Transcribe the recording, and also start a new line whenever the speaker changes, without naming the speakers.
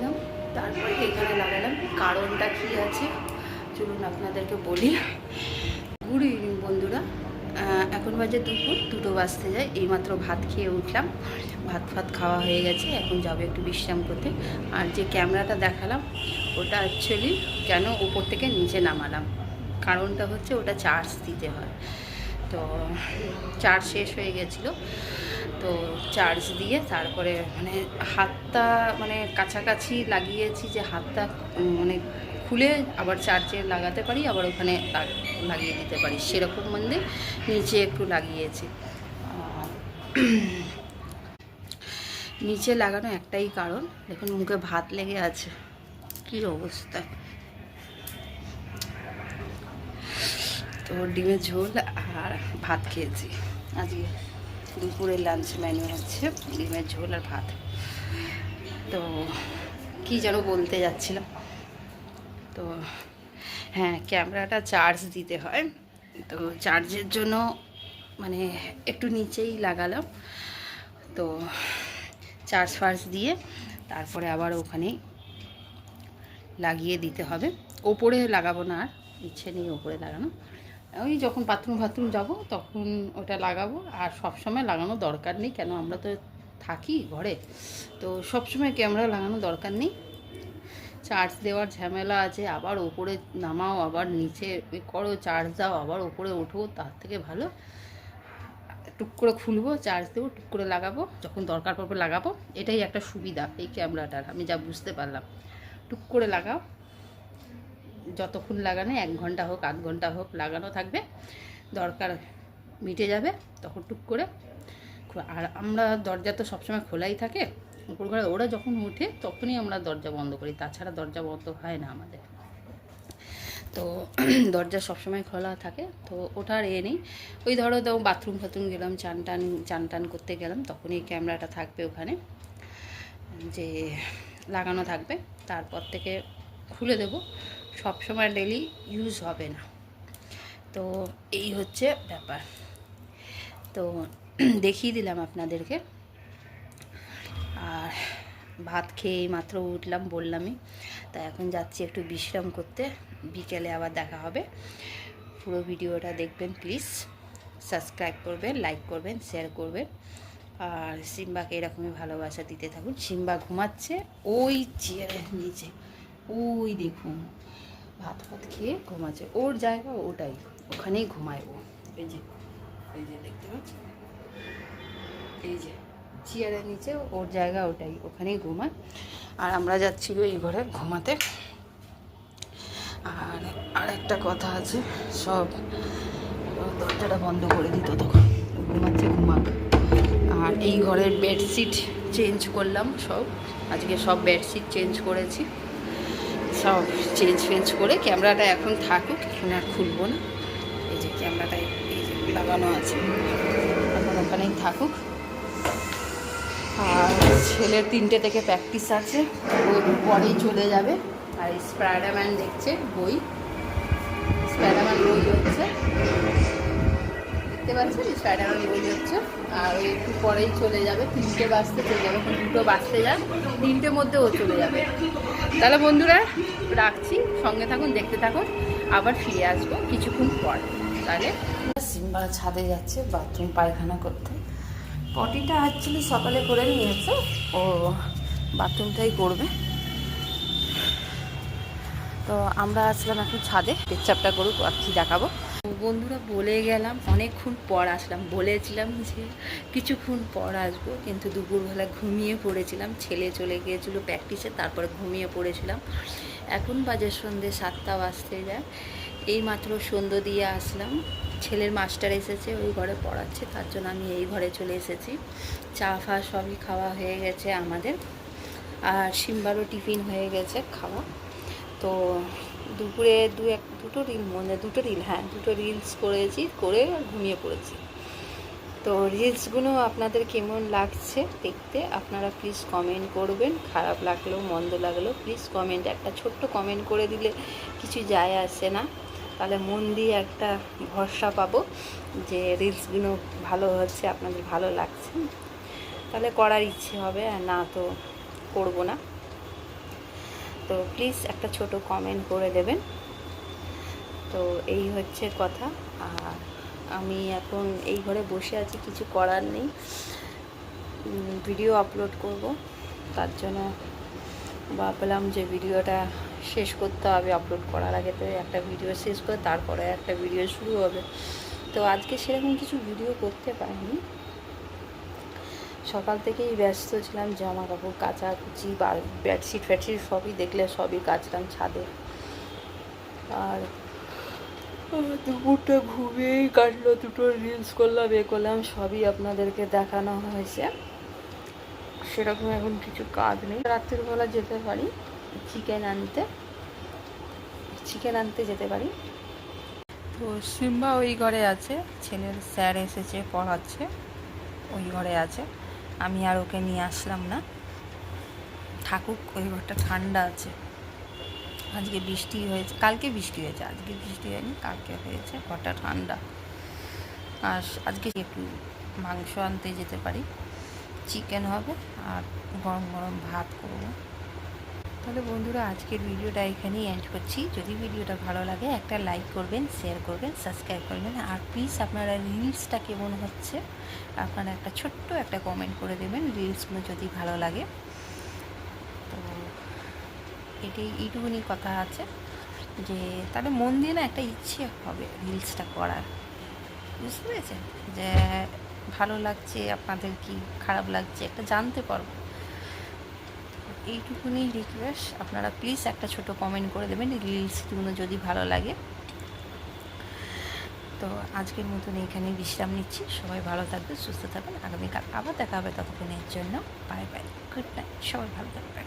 দিলাম তারপরে এখানে লাগালাম, কারণটা কি আছে? চলুন আপনাদেরকে বলি। গুড ইভিনিং বন্ধুরা। এখন বাজে দুপুর, দুটো বাজতে যায়, এইমাত্র ভাত খেয়ে উঠলাম। ভাত ফাত খাওয়া হয়ে গেছে, এখন যাবে একটু বিশ্রাম করতে। আর যে ক্যামেরাটা দেখালাম, ওটা অ্যাকচুয়ালি কেন উপর থেকে নিচে নামালাম। কারণটা হচ্ছে ওটা চার্জ দিতে হয়। তো চার্জ শেষ হয়ে গেছিল। তো চার্জ দিয়ে তারপরে মানে হাতটা মানে কাছাকাছি লাগিয়েছি যে হাতটা মানে খুলে আবার চার্জে লাগাতে পারি, আবার ওখানে লাগিয়ে দিতে পারি। সেরকম মধ্যে নিচে একটু লাগিয়েছি। নিচে লাগানো একটাই কারণ, দেখুন মুখে ভাত লেগে আছে। কী অবস্থা। তো ডিমের ঝোল আর ভাত খেয়েছি। আজকে দুপুরের লাঞ্চ মেনু হচ্ছে ডিমের ঝোল আর ভাত। তো কি যেন বলতে যাচ্ছিলাম। তো হ্যাঁ ক্যামেরাটা চার্জ দিতে হয়। তো চার্জের জন্য মানে একটু নিচেই লাগালাম। তো চার্জ ফার্জ দিয়ে তারপরে আবার ওখানে লাগিয়ে দিতে হবে। ওপরে লাগাবো না আর, ইচ্ছে নেই ওপরে লাগানো। ওই যখন বাথরুম ফাথরুম যাব, তখন ওটা লাগাবো। আর সব সময় লাগানো দরকার নেই, কেন আমরা তো থাকি ঘরে। তো সব সময় ক্যামেরা লাগানো দরকার নেই? চার্জ দেওয়ার ঝামেলা আছে, আবার ওপরে নামাও, আবার নিচে করো চার্জ দাও, আবার ওপরে ওঠো, তার থেকে ভালো। টুক করে খুলবো চার্জ দেবো, টুক করে লাগাবো, যখন দরকার পড়বে লাগাবো। এটাই একটা সুবিধা, এই ক্যামেরাটার আমি যা বুঝতে পারলাম। টুক করে লাগাও। যতক্ষণ লাগানো, এক ঘণ্টা হোক, আধ ঘণ্টা হোক লাগানো থাকবে, দরকার মিটে যাবে, তখন টুক করে আর আমরা দরজা তো সবসময় খোলাই থাকে, উপর ঘরে ওরা যখন উঠে তখনই আমরা দরজা বন্ধ করি, তাছাড়া দরজা বন্ধ হয় না আমাদের। তো দরজা সবসময় খোলা থাকে, তো ওঠার এ নেই। ওই ধরো তো বাথরুম ফাথরুম গেলাম, চান টান চান টান করতে গেলাম, তখনই ক্যামেরাটা থাকবে ওখানে, যে লাগানো থাকবে, তারপর থেকে খুলে দেব। সব সময় ডেলি ইউজ হবে না। তো এই হচ্ছে ব্যাপার। তো দেখিয়ে দিলাম আপনাদেরকে। আর ভাত খেয়ে মাত্র উঠলাম বললামই। তা এখন যাচ্ছি একটু বিশ্রাম করতে। বিকেলে আবার দেখা হবে। পুরো ভিডিওটা দেখবেন প্লিজ। সাবস্ক্রাইব করবেন, লাইক করবেন, শেয়ার করবেন। আর সিম্বাকে এরকমই ভালোবাসা দিতে থাকুন। সিম্বা ঘুমাচ্ছে, ওই চেয়ারের নিচে। ওই দেখুন। ভাত ভাত খেয়ে ঘুমাচ্ছে। ওর জায়গা ওটাই। ওখানেই ঘুমায় ও। এই যে এই যে দেখতে এই যে, চেয়ারের নিচে ওর জায়গা ওটাই, ওখানেই ঘুমায়। আর আমরা যাচ্ছিল এই ঘরে ঘুমাতে। আর আর একটা কথা আছে, সব দরজাটা বন্ধ করে দিত তখন। ঘুমাচ্ছে, ঘুমাক। আর এই ঘরের বেডশিট চেঞ্জ করলাম সব। আজকে সব বেডশিট চেঞ্জ করেছি। সব চেঞ্জ ফেঞ্জ করে ক্যামেরাটা এখন থাকুক, এখন আর খুলবো না। এই যে ক্যামেরাটা এই যে লাগানো আছে। এখন ওখানেই থাকুক। আর ছেলের তিনটে থেকে প্র্যাকটিস আছে ও পরেই চলে যাবে। আর স্পাইডারম্যান দেখছে, বই। স্পাইডারম্যান বই হচ্ছে। দেখতে পাচ্ছেন স্পাইডারম্যান বই হচ্ছে আর ওই একটু পরেই চলে যাবে, তিনটে বাজতে চলে যাবে, এখন দুটো বাজতে যান তিনটের মধ্যে ও চলে যাবে। তাহলে বন্ধুরা, রাখছি, সঙ্গে থাকুন, দেখতে থাকুন, আবার ফিরে আসব কিছুক্ষণ পর। তাহলে সিম্বা ছাদে যাচ্ছে বাথরুম পায়খানা করতে। পটিটা অ্যাকচুয়ালি সকালে করে নিয়েছে, ও বাথরুমটাই করবে। তো আমরা আসলাম এখন ছাদে, পেচ্ছাপটা করুক, আর কি দেখাবো। বন্ধুরা বলে গেলাম, অনেকক্ষণ পর আসলাম। বলেছিলাম যে কিছুক্ষণ পর আসব, কিন্তু দুপুরবেলা ঘুমিয়ে পড়েছিলাম। ছেলে চলে গিয়েছিল প্র্যাকটিসে তারপর ঘুমিয়ে পড়েছিলাম। এখন বাজে সন্ধ্যে সাতটা বাজতে যায়। এই মাত্র সন্ধ্যে দিয়ে আসলাম। ছেলের মাস্টার এসেছে, ওই ঘরে পড়াচ্ছে, তার জন্য আমি এই ঘরে চলে এসেছি। চা ফা সবই খাওয়া হয়ে গেছে আমাদের। আর সিম্বারও টিফিন হয়ে গেছে খাওয়া। তো দুপুরে দু এক, দুটো রিল মনে দুটো রিল হ্যাঁ দুটো রিলস করেছি, করে ঘুমিয়ে পড়েছি। তো রিলসগুলো আপনাদের কেমন লাগছে দেখতে, আপনারা প্লিজ কমেন্ট করবেন, খারাপ লাগল মন্দ লাগল প্লিজ কমেন্ট একটা ছোট্ট কমেন্ট করে দিলে কিছু যায় আসে না। তাহলে মন দিয়ে একটা ভরসা পাবো যে রিলসগুলো ভালো হচ্ছে, আপনাদের ভালো লাগছে। তাহলে করার ইচ্ছে হবে, আর না তো করব না।
তো প্লিজ একটা ছোট কমেন্ট করে দেবেন। তো এই হচ্ছে কথা। আর আমি এখন এই ঘরে বসে আছি, কিছু করার নেই। ভিডিও আপলোড করব। তার জন্য ভাবলাম যে ভিডিওটা শেষ করতে হবে। আপলোড করার আগে তো একটা ভিডিও শেষ করে তারপরে একটা ভিডিও শুরু হবে। তো আজকে সেরকম কিছু ভিডিও করতে পারিনি। সকাল থেকেই ব্যস্ত ছিলাম জামা কাপড় কাচাকুচি বেডশিট ফ্যাডশিট সবই দেখলে সবই কাচলাম ছাদে। আর দুপুরটা ঘুমিয়েই কাটলো, দুটো রিলস করলাম, এ করলাম, সবই আপনাদেরকে দেখানো হয়েছে। সেরকম এখন কিছু কাজ নেই। রাত্রিবেলা যেতে পারি চিকেন আনতে। চিকেন আনতে যেতে পারি।
তো সিম্বা ওই ঘরে আছে, ছেলের স্যার এসেছে, পড়াচ্ছে, ওই ঘরে আছে। আমি আর ওকে নিয়ে আসলাম না। থাকুক ওই ঘরটা ঠান্ডা আছে। আজকে বৃষ্টি হয়েছে, কালকে বৃষ্টি হয়েছে, আজকে বৃষ্টি হয়নি, কালকে হয়েছে, ঘরটা ঠান্ডা। আর আজকে একটু মাংস আনতে যেতে পারি। চিকেন হবে আর গরম গরম ভাত করব। তাহলে বন্ধুরা, আজকের ভিডিওটা এখানেই এন্ড করছি। যদি ভিডিওটা ভালো লাগে, একটা লাইক করবেন শেয়ার করবেন সাবস্ক্রাইব করবেন। আর প্লিজ আপনারা রিলসটা কেমন হচ্ছে, আপনারা একটা ছোট্ট একটা কমেন্ট করে দেবেন রিলসগুলো যদি ভালো লাগে। তো এটাই এইটুকুনি কথা আছে যে, তাহলে মন দিয়ে না একটা ইচ্ছে হবে রিলসটা করার। বুঝতে পেরেছেন? যে, ভালো লাগছে, আপনাদের কি খারাপ লাগছে, একটা জানতে পারব। এইটুকুনি রিকোয়েস্ট আপনারা প্লিজ একটা ছোট কমেন্ট করে দেবেন রিলসগুলো যদি ভালো লাগে। তো আজকের মতন এখানে বিশ্রাম নিচ্ছি। সবাই ভালো থাকবে সুস্থ থাকবেন। আগামীকাল আবার দেখা হবে ততক্ষণের জন্য। বাই বাই গুড নাইট সবাই ভালো থাকবে